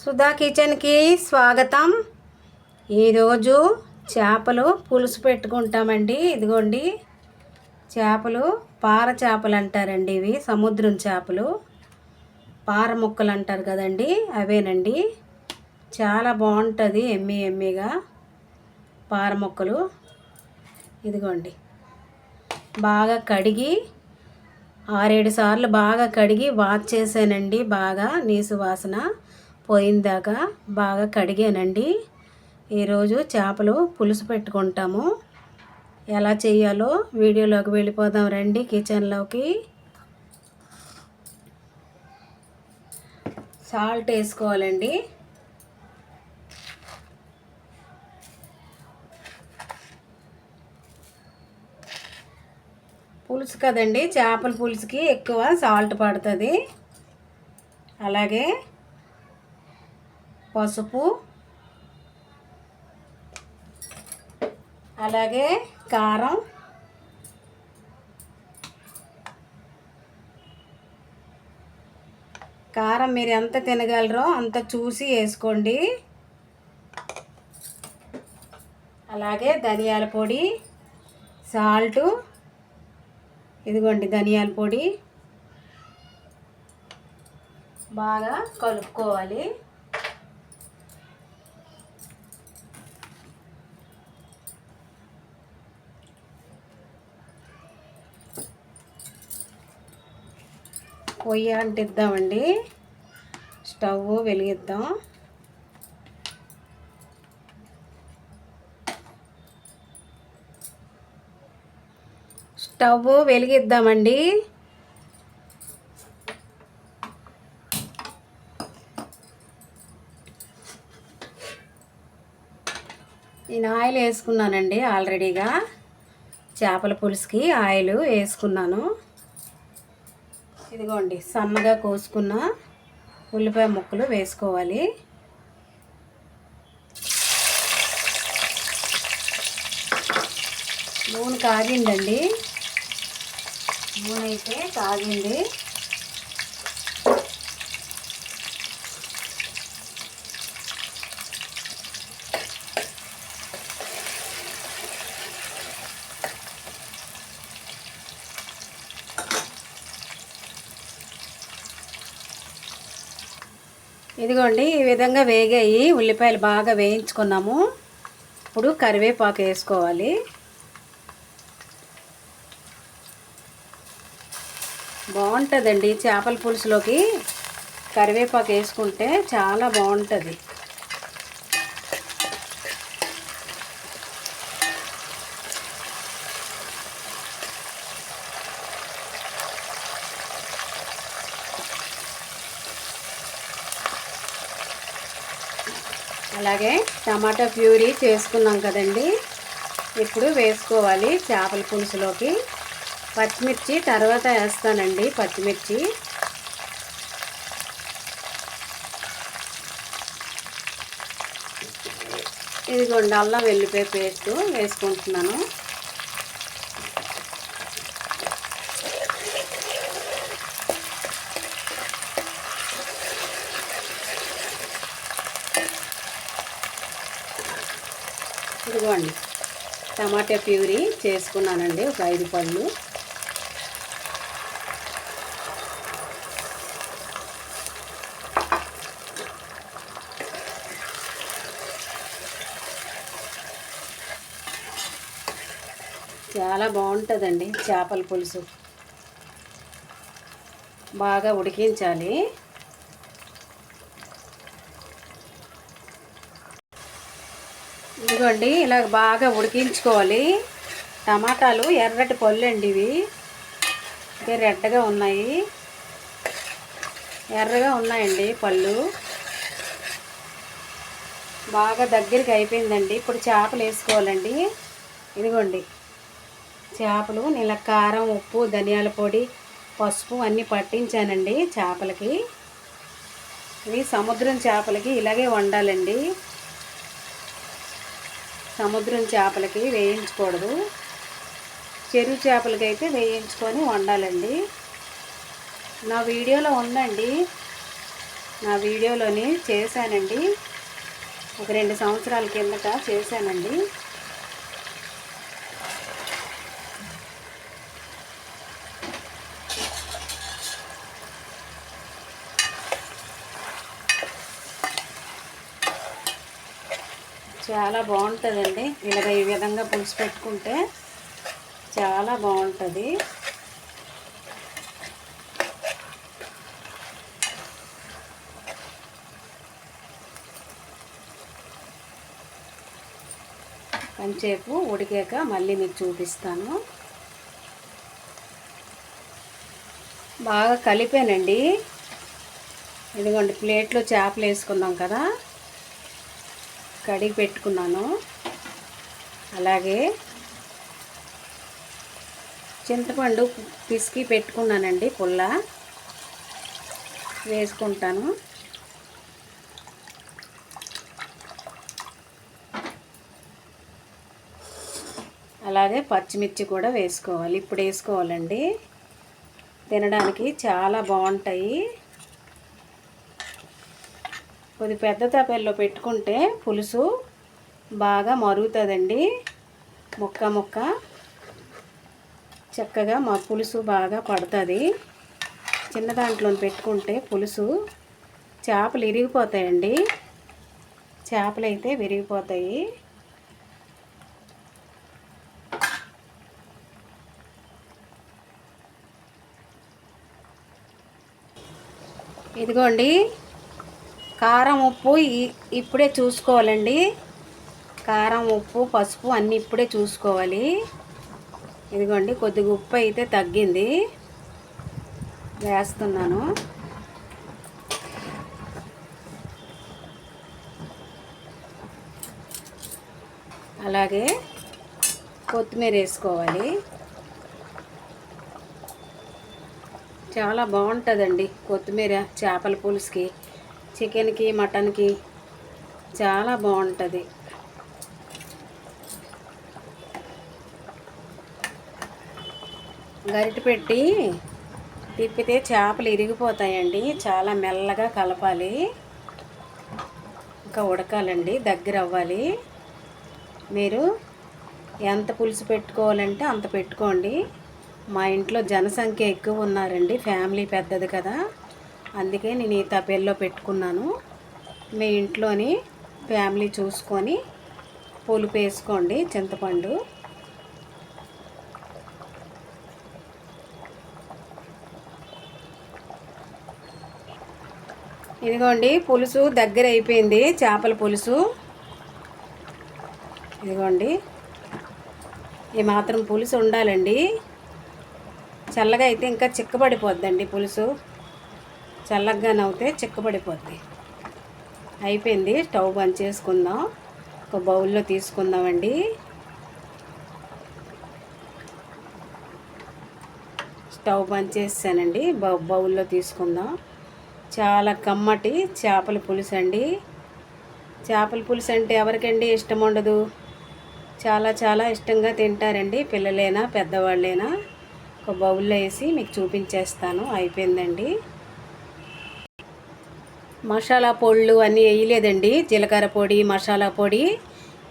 సుధా కిచెన్కి స్వాగతం. ఈరోజు చేపలు పులుసు పెట్టుకుంటామండి. ఇదిగోండి. చేపలు పార చేపలు అంటారండి ఇవి సముద్రం చేపలు. పార ముక్కలు అంటారు కదండి అవేనండి. చాలా బాగుంటుంది ఎమ్మి ఎమ్మిగా పార ముక్కలు. ఇదిగోండి. బాగా కడిగి ఆరేడు సార్లు బాగా కడిగి వాష్ చేశానండి బాగా నీసు వాసన. పోయిందాకా బాగా కడిగానండి. ఈరోజు చేపలు పులుసు పెట్టుకుంటాము. ఎలా చేయాలో వీడియోలోకి వెళ్ళిపోదాం రండి కిచెన్లోకి. సాల్ట్ వేసుకోవాలండి. పులుసు కదండి చేపల పులుసుకి ఎక్కువ సాల్ట్ పడుతుంది. అలాగే పసుపు అలాగే కారం కారం మీరు ఎంత తినగలరో అంత చూసి వేసుకోండి. అలాగే ధనియాల పొడి సాల్టు ఇదిగోండి ధనియాల పొడి. బాగా కలుపుకోవాలి. పొయ్యి అంటిద్దామండి. స్టవ్ వెలిగిద్దాం. స్టవ్ వెలిగిద్దామండి. నేను ఆయిల్ వేసుకున్నానండి ఆల్రెడీగా. చేపల పులుసుకి ఆయిల్ వేసుకున్నాను. ఇదిగోండి సన్నగా కోసుకున్న ఉల్లిపాయ ముక్కలు వేసుకోవాలి. నూనె కాగిందండి. నూనె అయితే కాగింది. ఇదిగోండి ఈ విధంగా వేగాయి. ఉల్లిపాయలు బాగా వేయించుకున్నాము. ఇప్పుడు కరివేపాకు వేసుకోవాలి. బాగుంటుందండి. చేపల పులుసులోకి కరివేపాకు వేసుకుంటే చాలా బాగుంటుంది. అలాగే టమాటా ప్యూరీ చేసుకున్నాం కదండి. ఇప్పుడు వేసుకోవాలి చేపల పులుసులోకి. పచ్చిమిర్చి తర్వాత వేస్తానండి పచ్చిమిర్చి. ఇదిగోండి అల్లం వెల్లిపాయ పేస్ట్ వేసుకుంటున్నాను ఇదిగోండి టమాటా ప్యూరీ చేసుకున్నానండి ఒక ఐదు పళ్ళు. చాలా బాగుంటుందండి చేపల పులుసు. బాగా ఉడికించాలి. ఇదిగోండి ఇలా బాగా ఉడికించుకోవాలి. టమాటాలు ఎర్రటి పళ్ళు అండి ఇవి. ఇవి రెడ్గా ఉన్నాయి. ఎర్రగా ఉన్నాయండి పళ్ళు. బాగా దగ్గరికి అయిపోయిందండి. ఇప్పుడు చేపలు వేసుకోవాలండి. ఇదిగోండి చేపలు నీళ్ళ కారం ఉప్పు ధనియాల పొడి పసుపు అన్నీ పట్టించానండి చేపలకి. ఇవి సముద్రం చేపలకి ఇలాగే వండాలండి. సముద్రం చేపలకి వేయించకూడదు. చెరువు చేపలకి అయితే వేయించుకొని వండాలండి. నా వీడియోలో ఉందండి. నా వీడియోలోని చేశానండి. ఒక రెండు సంవత్సరాల కిందట చేశానండి. చాలా బాగుంటుందండి. ఇలాగ ఈ విధంగా పులుసు పెట్టుకుంటే చాలా బాగుంటుంది. కొంచెంసేపు ఉడికాక మళ్ళీ మీకు చూపిస్తాను. బాగా కలిపానండి. ఇదిగోండి ప్లేట్లో చేపలు వేసుకుందాం కదా. కడిగి పెట్టుకున్నాను. అలాగే చింతపండు పిసికి పెట్టుకున్నానండి పుల్ల. వేసుకుంటాను. అలాగే పచ్చిమిర్చి కూడా వేసుకోవాలి. ఇప్పుడు వేసుకోవాలండి. తినడానికి చాలా బాగుంటాయి. కొద్ది పెద్ద తపెల్లో పెట్టుకుంటే పులుసు బాగా మరుగుతుందండి. ముక్క ముక్క చక్కగా మా పులుసు బాగా పడుతుంది. చిన్న దాంట్లో పెట్టుకుంటే పులుసు చేపలు విరిగిపోతాయండి. చేపలు అయితే విరిగిపోతాయి. ఇదిగోండి. కారం ఉప్పు ఇప్పుడే చూసుకోవాలండి. కారం ఉప్పు పసుపు అన్నీ ఇప్పుడే చూసుకోవాలి. ఇదిగోండి కొద్దిగా ఉప్పు అయితే తగ్గింది. వేస్తున్నాను. అలాగే కొత్తిమీర వేసుకోవాలి. చాలా బాగుంటుందండి కొత్తిమీర చేపల పులుసుకి. చికెన్కి మటన్కి చాలా బాగుంటుంది గరిట పెట్టి తిప్పితే చేపలు ఇరిగిపోతాయండి. చాలా మెల్లగా కలపాలి. ఇంకా ఉడకాలండి దగ్గర అవ్వాలి. మీరు ఎంత పులుసు పెట్టుకోవాలంటే అంత పెట్టుకోండి. మా ఇంట్లో జనసంఖ్య ఎక్కువ ఉన్నారండి ఫ్యామిలీ పెద్దది కదా. అందుకే నేను ఈ తపేల్లో పెట్టుకున్నాను. మీ ఇంట్లోని ఫ్యామిలీ చూసుకొని పులుపు వేసుకోండి చింతపండు. ఇదిగోండి పులుసు దగ్గర అయిపోయింది చేపల పులుసు. ఇదిగోండి ఈ మాత్రం పులుసు ఉండాలండి. చల్లగా అయితే ఇంకా చిక్కబడిపోద్దండి పులుసు. చల్లగా నవ్వుతే చిక్కబడిపోద్ది. అయిపోయింది. స్టవ్ బంద్ చేసుకుందాం. ఒక బౌల్లో తీసుకుందామండి. స్టవ్ బంద్ చేసానండి బౌల్లో తీసుకుందాం. చాలా కమ్మటి చేపల పులుసు అండి. చేపల పులుసు అంటే ఎవరికండి ఇష్టం ఉండదు? చాలా చాలా ఇష్టంగా తింటారండి. పిల్లలైనా పెద్దవాళ్ళైనా. ఒక బౌల్లో వేసి మీకు చూపించేస్తాను. అయిపోయిందండి. మసాలా పొళ్ళు అన్నీ వేయలేదండి. జీలకర్ర పొడి మసాలా పొడి.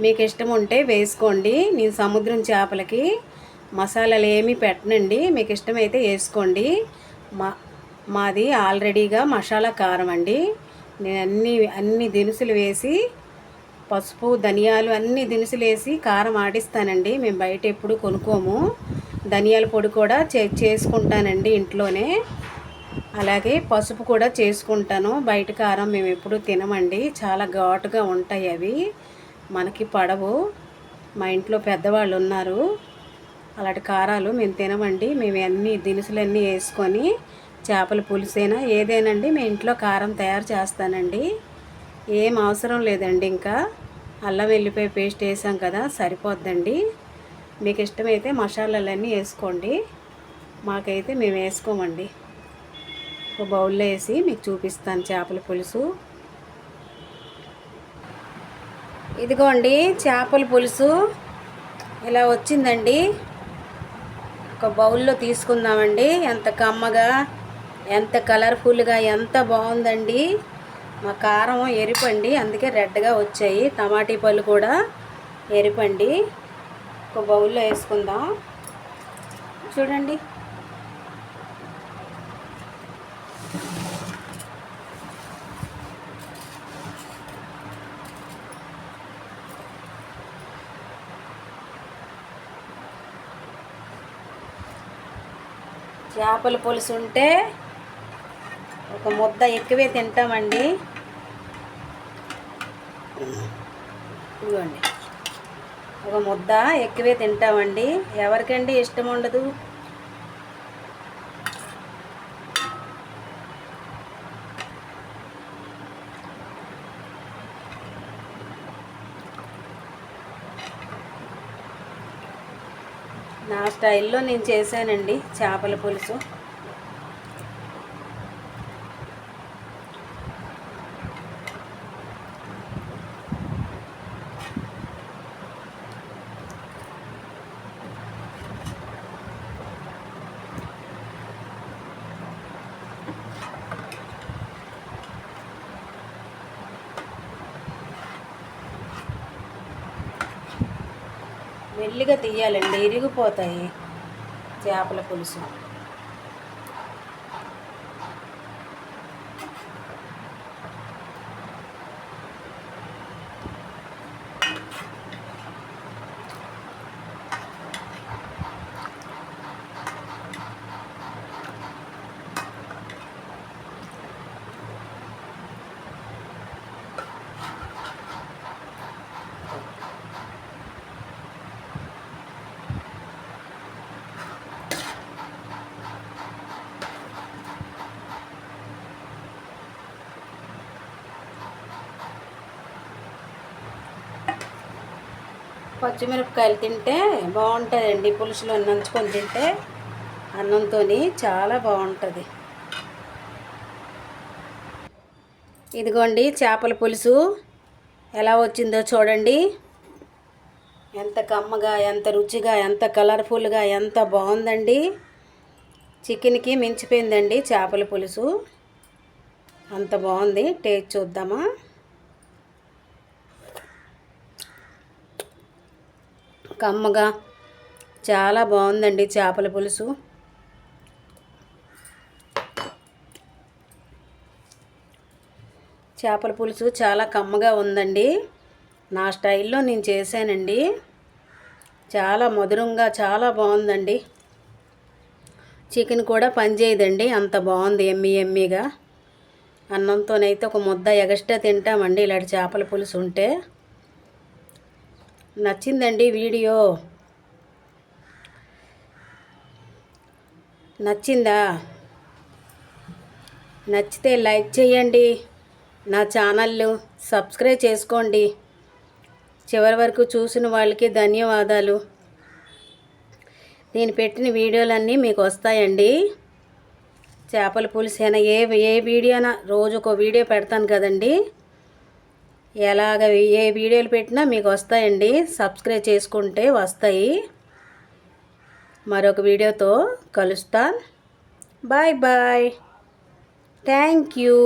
మీకు ఇష్టం ఉంటే వేసుకోండి. నేను సముద్రం చేపలకి మసాలాలు ఏమీ పెట్టనండి. మీకు ఇష్టమైతే వేసుకోండి. మా మాది ఆల్రెడీగా మసాలా కారం అండి. నేను అన్ని అన్ని దినుసులు వేసి పసుపు ధనియాలు అన్ని దినుసులు వేసి కారం ఆడిస్తానండి. మేము బయట ఎప్పుడు కొనుక్కోము. ధనియాల పొడి కూడా చే చేసుకుంటానండి ఇంట్లోనే. అలాగే పసుపు కూడా చేసుకుంటాను. బయట కారం మేము ఎప్పుడు తినమండి. చాలా ఘాటుగా ఉంటాయి అవి. మనకి పడవు. మా ఇంట్లో పెద్దవాళ్ళు ఉన్నారు. అలాంటి కారాలు మేము తినమండి. మేము అన్ని దినుసులన్నీ వేసుకొని చేపల పులుసైనా ఏదేనండి మీ ఇంట్లో కారం తయారు చేస్తానండి. ఏం అవసరం లేదండి ఇంకా. అల్లం వెల్లిపాయ పేస్ట్ వేసాం కదా సరిపోద్దండి. మీకు ఇష్టమైతే మసాలాలన్నీ వేసుకోండి. మాకైతే మేము వేసుకోమండి. ఒక బౌల్లో వేసి మీకు చూపిస్తాను చేపల పులుసు. ఇదిగోండి చేపల పులుసు. ఇలా వచ్చిందండి. ఒక బౌల్లో తీసుకుందామండి. ఎంత కమ్మగా ఎంత కలర్ఫుల్గా ఎంత బాగుందండి. మా కారం ఎరిపండి అందుకే రెడ్గా వచ్చాయి. టమాటీ పళ్ళు కూడా ఎరిపండి. ఒక బౌల్లో వేసుకుందాం. చూడండి. చేపల పులుసు ఉంటే ఒక ముద్ద ఎక్కువే తింటామండి. ఇదిగోండి. ఒక ముద్ద ఎక్కువే తింటామండి. ఎవరికండి ఇష్టం ఉండదు నా స్టైల్లో నేను చేశానండి చేపల పులుసు. మెల్లిగా తీయాలండి ఇరిగిపోతాయి చేపల పులుసు. పచ్చిమిరపకాయలు తింటే బాగుంటుందండి. పులుసులో నంచుకొని తింటే అన్నంతో చాలా బాగుంటుంది. ఇదిగోండి చేపల పులుసు ఎలా వచ్చిందో చూడండి. ఎంత కమ్మగా ఎంత రుచిగా ఎంత కలర్ఫుల్గా ఎంత బాగుందండి. చికెన్కి మించిపోయిందండి చేపల పులుసు. అంత బాగుంది. టేస్ట్ చూద్దామా? కమ్మగా చాలా బాగుందండి చేపల పులుసు. చేపల పులుసు చాలా కమ్మగా ఉందండి. నా స్టైల్లో నేను చేశానండి. చాలా మధురంగా చాలా బాగుందండి. చికెన్ కూడా పనిచేయదండి. అంత బాగుంది ఎమ్మి ఎమ్మిగా. అన్నంతోనైతే ఒక ముద్ద ఎగస్ట్రా తింటామండి ఇలాంటి చేపల పులుసు ఉంటే. నచ్చిందండి వీడియో. నచ్చిందా? నచ్చితే లైక్ చేయండి. నా ఛానల్ను సబ్స్క్రైబ్ చేసుకోండి. చివరి వరకు చూసిన వాళ్ళకి ధన్యవాదాలు. నేను పెట్టిన వీడియోలన్నీ మీకు వస్తాయండి. చేపల పులుసు అయినా ఏ ఏ వీడియోనా ఒక వీడియో పెడతాను కదండి. ఎలాగ ఏ వీడియోలు పెట్టినా మీకు వస్తాయండి. సబ్స్క్రైబ్ చేసుకుంటే వస్తాయి. మరొక వీడియోతో కలుస్తాను. Bye bye. Thank you.